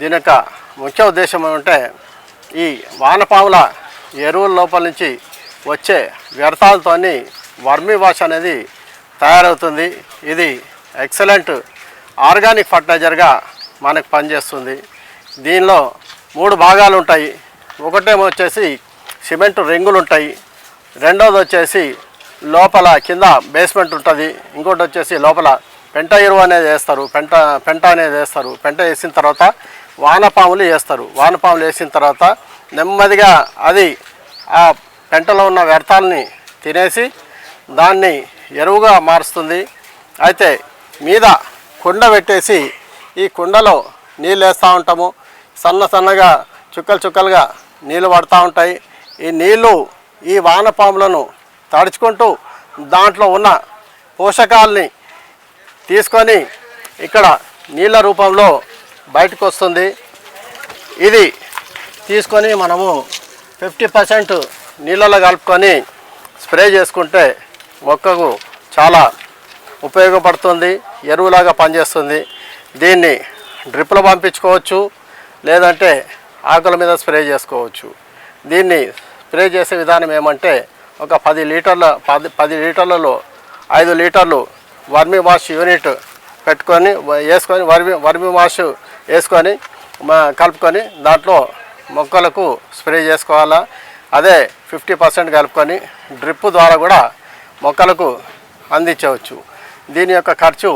దీని యొక్క ముఖ్య ఉద్దేశం ఏమంటే ఈ వానపాముల ఎరువుల లోపల నుంచి వచ్చే వ్యర్థాలతోని వర్మీ వాష్ అనేది తయారవుతుంది. ఇది ఎక్సలెంట్ ఆర్గానిక్ ఫర్టిలైజర్గా మనకు పనిచేస్తుంది. దీనిలో మూడు భాగాలు ఉంటాయి ఒకటేమో వచ్చేసి సిమెంట్ రింగులు ఉంటాయి రెండోది వచ్చేసి లోపల కింద బేస్మెంట్ ఉంటుంది. ఇంకోటి వచ్చేసి లోపల పెంట ఎరువు అనేది వేస్తారు. పెంట పెంట అనేది వేస్తారు. పెంట వేసిన తర్వాత వానపాములు వేస్తారు. వానపాములు వేసిన తర్వాత నెమ్మదిగా అది ఆ పెంటలో ఉన్న వ్యర్థాలని తినేసి దాన్ని ఎరువుగా మారుస్తుంది. అయితే మీద కుండ పెట్టేసి ఈ కుండలో నీళ్ళు వేస్తూ ఉంటాము. సన్న సన్నగా చుక్కలు చుక్కలుగా నీళ్ళు పడుతూ ఉంటాయి. ఈ నీళ్ళు ఈ వానపాములను తడుచుకుంటూ దాంట్లో ఉన్న పోషకాలని తీసుకొని ఇక్కడ నీళ్ళ రూపంలో బయటకు వస్తుంది. ఇది తీసుకొని మనము ఫిఫ్టీ పర్సెంట్ నీళ్ళలో కలుపుకొని స్ప్రే చేసుకుంటే మొక్కకు చాలా ఉపయోగపడుతుంది ఎరువులాగా పనిచేస్తుంది. దీన్ని డ్రిప్లో పంపించుకోవచ్చు లేదంటే ఆకుల మీద స్ప్రే చేసుకోవచ్చు. దీన్ని స్ప్రే చేసే విధానం ఏమంటే ఒక పది లీటర్ల పది పది లీటర్లలో ఐదు లీటర్లు వర్మి వాష్ యూనిట్ పెట్టుకొని వేసుకొని వర్మి వర్మి వాష్ వేసుకొని మా కలుపుకొని దాంట్లో మొక్కలకు స్ప్రే చేసుకోవాలా. అదే ఫిఫ్టీ పర్సెంట్ కలుపుకొని డ్రిప్ ద్వారా కూడా మొక్కలకు అందించవచ్చు. దీని యొక్క ఖర్చు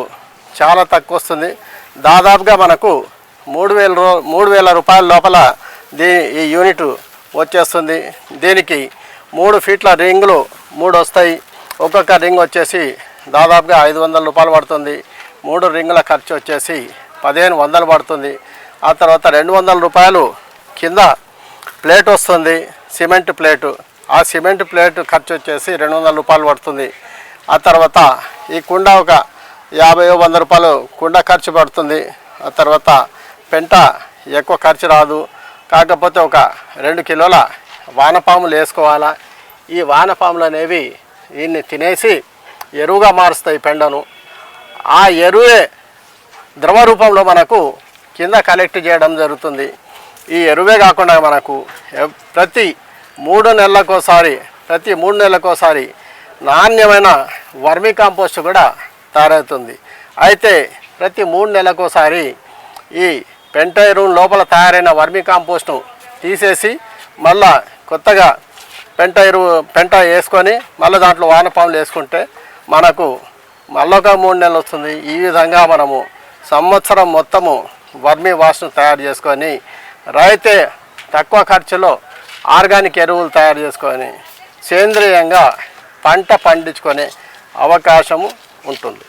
చాలా తక్కువ వస్తుంది. దాదాపుగా మనకు మూడు వేల రూ మూడు వేల రూపాయల లోపల దీని ఈ యూనిట్ వచ్చేస్తుంది. దీనికి మూడు ఫీట్ల రింగులు మూడు వస్తాయి. ఒక్కొక్క రింగ్ వచ్చేసి దాదాపుగా ఐదు వందల రూపాయలు పడుతుంది. మూడు రింగుల ఖర్చు వచ్చేసి పదిహేను వందలు పడుతుంది. ఆ తర్వాత రెండు వందల రూపాయలు కింద ప్లేట్ వస్తుంది సిమెంట్ ప్లేటు. ఆ సిమెంట్ ప్లేట్ ఖర్చు వచ్చేసి రెండు వందల రూపాయలు పడుతుంది. ఆ తర్వాత ఈ కుండ ఒక యాభై వంద రూపాయలు కుండ ఖర్చు పడుతుంది. ఆ తర్వాత పెంట ఎక్కువ ఖర్చు రాదు. కాకపోతే ఒక రెండు కిలోల వానపాములు వేసుకోవాలా. ఈ వానపాములు అనేవి దీన్ని తినేసి ఎరువుగా మారుస్తాయి పెండను. ఆ ఎరువే ద్రవ రూపంలో మనకు కింద కలెక్ట్ చేయడం జరుగుతుంది. ఈ ఎరువే కాకుండా మనకు ప్రతి మూడు నెలలకోసారి ప్రతి మూడు నెలలకోసారి నాణ్యమైన వర్మి కాంపోస్ట్ కూడా తయారవుతుంది. అయితే ప్రతి మూడు నెలలకోసారి ఈ పెంట ఎరువు లోపల తయారైన వర్మి కాంపోస్ట్ను తీసేసి మళ్ళా కొత్తగా పెంట ఎరువు పెంట వేసుకొని మళ్ళీ దాంట్లో వానపాములు వేసుకుంటే మనకు మళ్ళొక మూడు నెలలు వస్తుంది ఈ విధంగా మనము సంవత్సరం మొత్తము వర్మి వాష్ను తయారు చేసుకొని రైతే తక్కువ ఖర్చులో ఆర్గానిక్ ఎరువులు తయారు చేసుకొని సేంద్రియంగా పంట పండించుకునే అవకాశము ఉంటుంది.